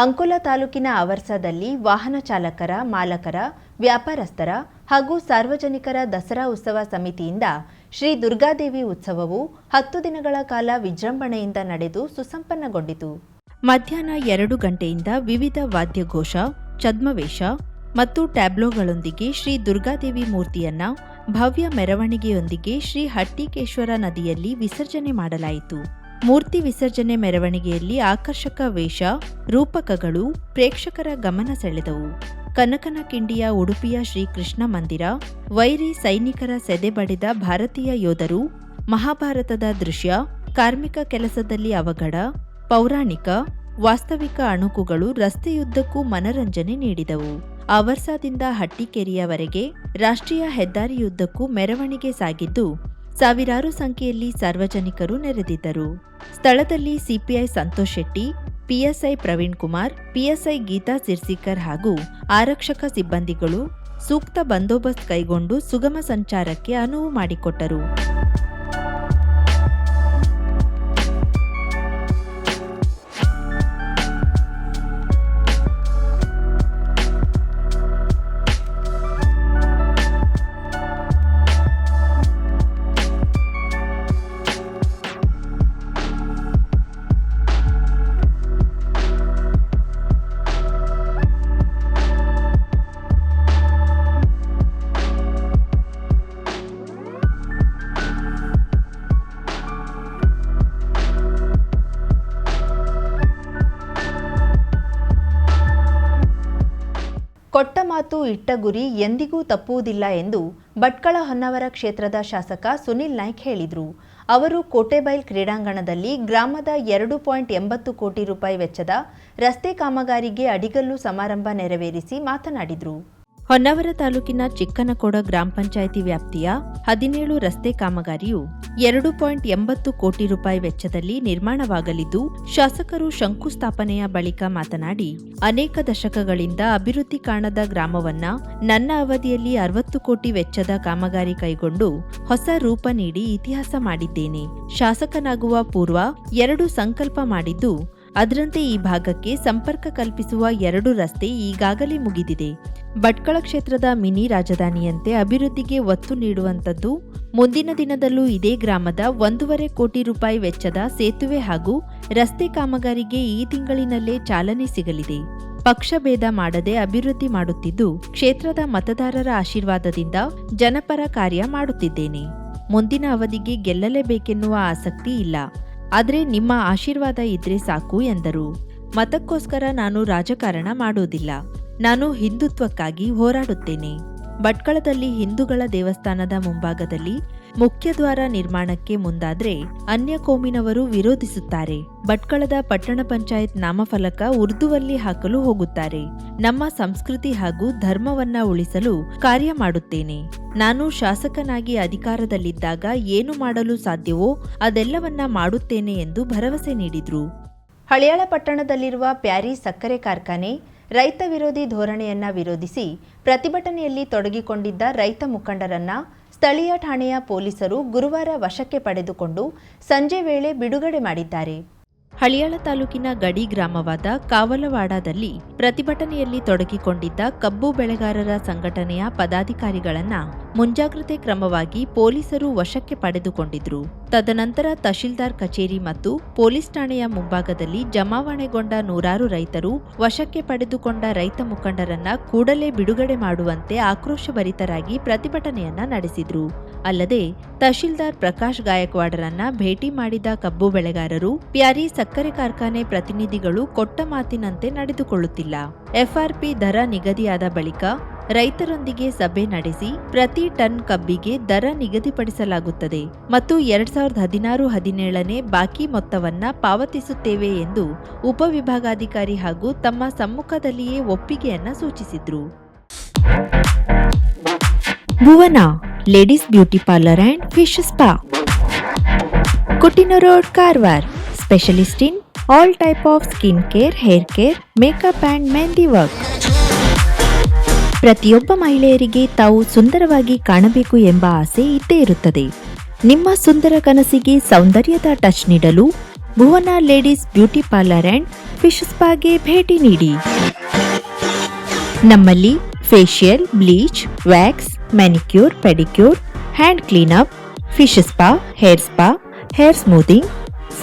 ಅಂಕೋಲಾ ತಾಲೂಕಿನ ಅವರ್ಸದಲ್ಲಿ ವಾಹನ ಚಾಲಕರ, ಮಾಲಕರ, ವ್ಯಾಪಾರಸ್ಥರ ಹಾಗೂ ಸಾರ್ವಜನಿಕರ ದಸರಾ ಉತ್ಸವ ಸಮಿತಿಯಿಂದ ಶ್ರೀ ದುರ್ಗಾದೇವಿ ಉತ್ಸವವು ಹತ್ತು ದಿನಗಳ ಕಾಲ ವಿಜೃಂಭಣೆಯಿಂದ ನಡೆದು ಸುಸಂಪನ್ನಗೊಂಡಿತು. ಮಧ್ಯಾಹ್ನ ಎರಡು ಗಂಟೆಯಿಂದ ವಿವಿಧ ವಾದ್ಯಘೋಷ, ಛದ್ಮವೇಷ ಮತ್ತು ಟ್ಯಾಬ್ಲೋಗಳೊಂದಿಗೆ ಶ್ರೀ ದುರ್ಗಾದೇವಿ ಮೂರ್ತಿಯನ್ನ ಭವ್ಯ ಮೆರವಣಿಗೆಯೊಂದಿಗೆ ಶ್ರೀ ಹಟ್ಟಿಕೇಶ್ವರ ನದಿಯಲ್ಲಿ ವಿಸರ್ಜನೆ ಮಾಡಲಾಯಿತು. ಮೂರ್ತಿ ವಿಸರ್ಜನೆ ಮೆರವಣಿಗೆಯಲ್ಲಿ ಆಕರ್ಷಕ ವೇಷ, ರೂಪಕಗಳು, ಪ್ರೇಕ್ಷಕರ ಗಮನ ಸೆಳೆದವು. ಕನಕನ ಕಿಂಡಿಯ ಉಡುಪಿಯ ಶ್ರೀಕೃಷ್ಣ ಮಂದಿರ, ವೈರಿ ಸೈನಿಕರ ಸೆದೆಬಡಿದ ಭಾರತೀಯ ಯೋಧರು, ಮಹಾಭಾರತದ ದೃಶ್ಯ, ಕಾರ್ಮಿಕ ಕೆಲಸದಲ್ಲಿ ಅವಘಡ, ಪೌರಾಣಿಕ, ವಾಸ್ತವಿಕ ಅಣುಕುಗಳು ರಸ್ತೆಯುದ್ದಕ್ಕೂ ಮನರಂಜನೆ ನೀಡಿದವು. ಅವರ್ಸಾದಿಂದ ಹಟ್ಟಿಕೇರಿಯವರೆಗೆ ರಾಷ್ಟ್ರೀಯ ಹೆದ್ದಾರಿಯುದ್ದಕ್ಕೂ ಮೆರವಣಿಗೆ ಸಾಗಿದ್ದು ಸಾವಿರಾರು ಸಂಖ್ಯೆಯಲ್ಲಿ ಸಾರ್ವಜನಿಕರು ನೆರೆದಿದ್ದರು. ಸ್ಥಳದಲ್ಲಿ CPI Santosh Shetty, PSI Praveen Kumar, PSI Geeta Sirsikar ಹಾಗೂ ಆರಕ್ಷಕ ಸಿಬ್ಬಂದಿಗಳು ಸೂಕ್ತ ಬಂದೋಬಸ್ತ್ ಕೈಗೊಂಡು ಸುಗಮ ಸಂಚಾರಕ್ಕೆ ಅನುವು ಮಾಡಿಕೊಟ್ಟರು. ಮಾತು ಇಟ್ಟ ಗುರಿ ಎಂದಿಗೂ ತಪ್ಪುವುದಿಲ್ಲ ಎಂದು ಭಟ್ಕಳ ಹೊನ್ನವರ ಕ್ಷೇತ್ರದ ಶಾಸಕ ಸುನಿಲ್ ನಾಯ್ಕ್ ಹೇಳಿದರು. ಅವರು ಕೋಟೆಬೈಲ್ ಕ್ರೀಡಾಂಗಣದಲ್ಲಿ ಗ್ರಾಮದ ಎರಡು ಪಾಯಿಂಟ್ ಎಂಬತ್ತು ಕೋಟಿ ರೂಪಾಯಿ ವೆಚ್ಚದ ರಸ್ತೆ ಕಾಮಗಾರಿಗೆ ಅಡಿಗಲ್ಲು ಸಮಾರಂಭ ನೆರವೇರಿಸಿ ಮಾತನಾಡಿದರು. ಹೊನ್ನವರ ತಾಲೂಕಿನ ಚಿಕ್ಕನಕೋಡ ಗ್ರಾಮ ಪಂಚಾಯಿತಿ ವ್ಯಾಪ್ತಿಯ ಹದಿನೇಳು ರಸ್ತೆ ಕಾಮಗಾರಿಯು ಎರಡು ಪಾಯಿಂಟ್ ಎಂಬತ್ತು ಕೋಟಿ ರೂಪಾಯಿ ವೆಚ್ಚದಲ್ಲಿ ನಿರ್ಮಾಣವಾಗಲಿದ್ದು, ಶಾಸಕರು ಶಂಕುಸ್ಥಾಪನೆಯ ಬಳಿಕ ಮಾತನಾಡಿ, ಅನೇಕ ದಶಕಗಳಿಂದ ಅಭಿವೃದ್ಧಿ ಕಾಣದ ಗ್ರಾಮವನ್ನ ನನ್ನ ಅವಧಿಯಲ್ಲಿ ಅರವತ್ತು ಕೋಟಿ ವೆಚ್ಚದ ಕಾಮಗಾರಿ ಕೈಗೊಂಡು ಹೊಸ ರೂಪ ನೀಡಿ ಇತಿಹಾಸ ಮಾಡಿದ್ದೇನೆ. ಶಾಸಕನಾಗುವ ಪೂರ್ವ ಎರಡು ಸಂಕಲ್ಪ ಮಾಡಿದ್ದು ಅದರಂತೆ ಈ ಭಾಗಕ್ಕೆ ಸಂಪರ್ಕ ಕಲ್ಪಿಸುವ ಎರಡು ರಸ್ತೆ ಈಗಾಗಲೇ ಮುಗಿದಿದೆ. ಭಟ್ಕಳ ಕ್ಷೇತ್ರದ ಮಿನಿ ರಾಜಧಾನಿಯಂತೆ ಅಭಿವೃದ್ಧಿಗೆ ಒತ್ತು ನೀಡುವಂಥದ್ದು ಮುಂದಿನ ದಿನದಲ್ಲೂ ಇದೇ ಗ್ರಾಮದ ಒಂದೂವರೆ ಕೋಟಿ ರೂಪಾಯಿ ವೆಚ್ಚದ ಸೇತುವೆ ಹಾಗೂ ರಸ್ತೆ ಕಾಮಗಾರಿಗೆ ಈ ತಿಂಗಳಿನಲ್ಲೇ ಚಾಲನೆ ಸಿಗಲಿದೆ. ಪಕ್ಷಭೇದ ಮಾಡದೆ ಅಭಿವೃದ್ಧಿ ಮಾಡುತ್ತಿದ್ದು ಕ್ಷೇತ್ರದ ಮತದಾರರ ಆಶೀರ್ವಾದದಿಂದ ಜನಪರ ಕಾರ್ಯ ಮಾಡುತ್ತಿದ್ದೇನೆ. ಮುಂದಿನ ಅವಧಿಗೆ ಗೆಲ್ಲಲೇಬೇಕೆನ್ನುವ ಆಸಕ್ತಿ ಇಲ್ಲ. ಆದರೆ ನಿಮ್ಮ ಆಶೀರ್ವಾದ ಇದ್ರೆ ಸಾಕು ಎಂದರು. ಮತಕ್ಕೋಸ್ಕರ ನಾನು ರಾಜಕಾರಣ ಮಾಡುವುದಿಲ್ಲ ನಾನು ಹಿಂದುತ್ವಕ್ಕಾಗಿ ಹೋರಾಡುತ್ತೇನೆ. ಭಟ್ಕಳದಲ್ಲಿ ಹಿಂದೂಗಳ ದೇವಸ್ಥಾನದ ಮುಂಭಾಗದಲ್ಲಿ ಮುಖ್ಯ ದ್ವಾರ ನಿರ್ಮಾಣಕ್ಕೆ ಮುಂದಾದ್ರೆ ಅನ್ಯ ಕೋಮಿನವರು ವಿರೋಧಿಸುತ್ತಾರೆ. ಭಟ್ಕಳದ ಪಟ್ಟಣ ಪಂಚಾಯತ್ ನಾಮಫಲಕ ಉರ್ದುವಲ್ಲಿ ಹಾಕಲು ಹೋಗುತ್ತಾರೆ. ನಮ್ಮ ಸಂಸ್ಕೃತಿ ಹಾಗೂ ಧರ್ಮವನ್ನ ಉಳಿಸಲು ಕಾರ್ಯ ಮಾಡುತ್ತೇನೆ. ನಾನು ಶಾಸಕನಾಗಿ ಅಧಿಕಾರದಲ್ಲಿದ್ದಾಗ ಏನು ಮಾಡಲು ಸಾಧ್ಯವೋ ಅದೆಲ್ಲವನ್ನ ಮಾಡುತ್ತೇನೆ ಎಂದು ಭರವಸೆ ನೀಡಿದ್ರು. ಹಳಿಯಾಳ ಪಟ್ಟಣದಲ್ಲಿರುವ ಪ್ಯಾರಿ ಸಕ್ಕರೆ ಕಾರ್ಖಾನೆ ರೈತ ವಿರೋಧಿ ಧೋರಣೆಯನ್ನ ವಿರೋಧಿಸಿ ಪ್ರತಿಭಟನೆಯಲ್ಲಿ ತೊಡಗಿಕೊಂಡಿದ್ದ ರೈತ ಮುಖಂಡರನ್ನ ಸ್ಥಳೀಯ ಠಾಣೆಯ ಪೊಲೀಸರು ಗುರುವಾರ ವಶಕ್ಕೆ ಪಡೆದುಕೊಂಡು ಸಂಜೆ ವೇಳೆ ಬಿಡುಗಡೆ ಮಾಡಿದ್ದಾರೆ. ಹಳಿಯಾಳ ತಾಲೂಕಿನ ಗಡಿ ಗ್ರಾಮವಾದ ಕಾವಲವಾಡದಲ್ಲಿ ಪ್ರತಿಭಟನೆಯಲ್ಲಿ ತೊಡಗಿಕೊಂಡಿದ್ದ ಕಬ್ಬು ಬೆಳೆಗಾರರ ಸಂಘಟನೆಯ ಪದಾಧಿಕಾರಿಗಳನ್ನ ಮುಂಜಾಗ್ರತೆ ಕ್ರಮವಾಗಿ ಪೊಲೀಸರು ವಶಕ್ಕೆ ಪಡೆದುಕೊಂಡಿದ್ರು. ತದನಂತರ ತಹಶೀಲ್ದಾರ್ ಕಚೇರಿ ಮತ್ತು ಪೊಲೀಸ್ ಠಾಣೆಯ ಮುಂಭಾಗದಲ್ಲಿ ಜಮಾವಣೆಗೊಂಡ ನೂರಾರು ರೈತರು ವಶಕ್ಕೆ ಪಡೆದುಕೊಂಡ ರೈತ ಮುಖಂಡರನ್ನ ಕೂಡಲೇ ಬಿಡುಗಡೆ ಮಾಡುವಂತೆ ಆಕ್ರೋಶಭರಿತರಾಗಿ ಪ್ರತಿಭಟನೆಯನ್ನ ನಡೆಸಿದ್ರು. ಅಲ್ಲದೆ ತಹಶೀಲ್ದಾರ್ ಪ್ರಕಾಶ್ ಗಾಯಕ್ವಾಡರನ್ನ ಭೇಟಿ ಮಾಡಿದ ಕಬ್ಬು ಬೆಳೆಗಾರರು, ಪ್ಯಾರಿ ಸಕ್ಕರೆ ಕಾರ್ಖಾನೆ ಪ್ರತಿನಿಧಿಗಳು ಕೊಟ್ಟ ಮಾತಿನಂತೆ ನಡೆದುಕೊಳ್ಳುತ್ತಿಲ್ಲ. ಎಫ್ಆರ್ಪಿ ದರ ನಿಗದಿಯಾದ ಬಳಿಕ ರೈತರೊಂದಿಗೆ ಸಭೆ ನಡೆಸಿ ಪ್ರತಿ ಟನ್ ಕಬ್ಬಿಗೆ ದರ ನಿಗದಿಪಡಿಸಲಾಗುತ್ತದೆ ಮತ್ತು ಎರಡ್ ಸಾವಿರದ ಹದಿನಾರು ಹದಿನೇಳನೇ ಬಾಕಿ ಮೊತ್ತವನ್ನ ಪಾವತಿಸುತ್ತೇವೆ ಎಂದು ಉಪವಿಭಾಗಾಧಿಕಾರಿ ಹಾಗೂ ತಮ್ಮ ಸಮ್ಮುಖದಲ್ಲಿಯೇ ಒಪ್ಪಿಗೆಯನ್ನ ಸೂಚಿಸಿದ್ರು. Bhuvana, ladies beauty parlour and fish spa. ಕೊಟ್ಟಿನ road Karwar. Specialist in all type of skin care hair care makeup and mehndi work ಪ್ರತಿಯೊಬ್ಬ ಮಹಿಳೆಯರಿಗೆ ತಾವು ಸುಂದರವಾಗಿ ಕಾಣಬೇಕು ಎಂಬ ಆಸೆ ಇದ್ದೇ ಇರುತ್ತದೆ. ನಿಮ್ಮ ಸುಂದರ ಕನಸಿಗೆ ಸೌಂದರ್ಯದ ಟಚ್ ನೀಡಲು Bhuvana ladies beauty parlour and fish ಸ್ಪಾಗೆ ಭೇಟಿ ನೀಡಿ. ನಮ್ಮಲ್ಲಿ facial bleach wax manicure pedicure hand cleanup fish spa hair spa hair smoothing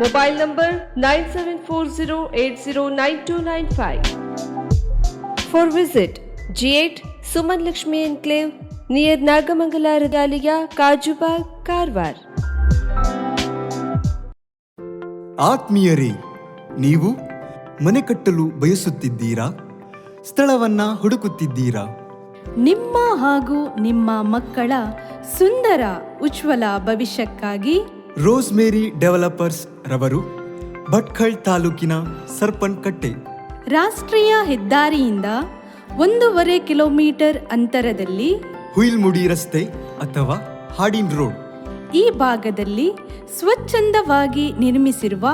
mobile number nine seven four zero eight zero nine two nine five for visit G eight Suman Lakshmi enclave near Nagamangala ಹೃದಾಲಿಯ Kajubag Karwar ಆತ್ಮೀಯರೇ ನೀವು ಮನೆ ಕಟ್ಟಲು ಬಯಸುತ್ತಿದ್ದೀರಾ? ಸ್ಥಳವನ್ನ ಹುಡುಕುತ್ತಿದ್ದೀರಾ? ನಿಮ್ಮ ಹಾಗೂ ನಿಮ್ಮ ಮಕ್ಕಳ ಸುಂದರ ಉಜ್ವಲ ಭವಿಷ್ಯಕ್ಕಾಗಿ ರೋಸ್ ಮೇರಿ ಡೆವಲಪರ್ಸ್ ರವರು ಭಟ್ಕಳ್ ತಾಲೂಕಿನ ಸರ್ಪನ್ ಕಟ್ಟೆ ರಾಷ್ಟ್ರೀಯ ಹೆದ್ದಾರಿಯಿಂದ ಒಂದೂವರೆ ಕಿಲೋಮೀಟರ್ ಅಂತರದಲ್ಲಿ ಹುಯಿಲ್ಮುಡಿ ರಸ್ತೆ ಅಥವಾ ಹಾಡಿನ್ ರೋಡ್. ಈ ಭಾಗದಲ್ಲಿ ಸ್ವಚ್ಛಂದವಾಗಿ ನಿರ್ಮಿಸಿರುವ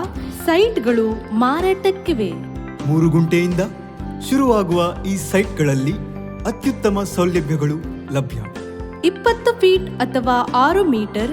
ಸೈಟ್ಗಳು ಮಾರಾಟಕ್ಕಿವೆ. ಮೂರು ಗುಂಟೆಯಿಂದ ಶುರುವಾಗುವ ಈ ಸೈಟ್ಗಳಲ್ಲಿ ಅತ್ಯುತ್ತಮ ಸೌಲಭ್ಯಗಳು ಲಭ್ಯ. ಇಪ್ಪತ್ತು ಫೀಟ್ ಅಥವಾ ಆರು ಮೀಟರ್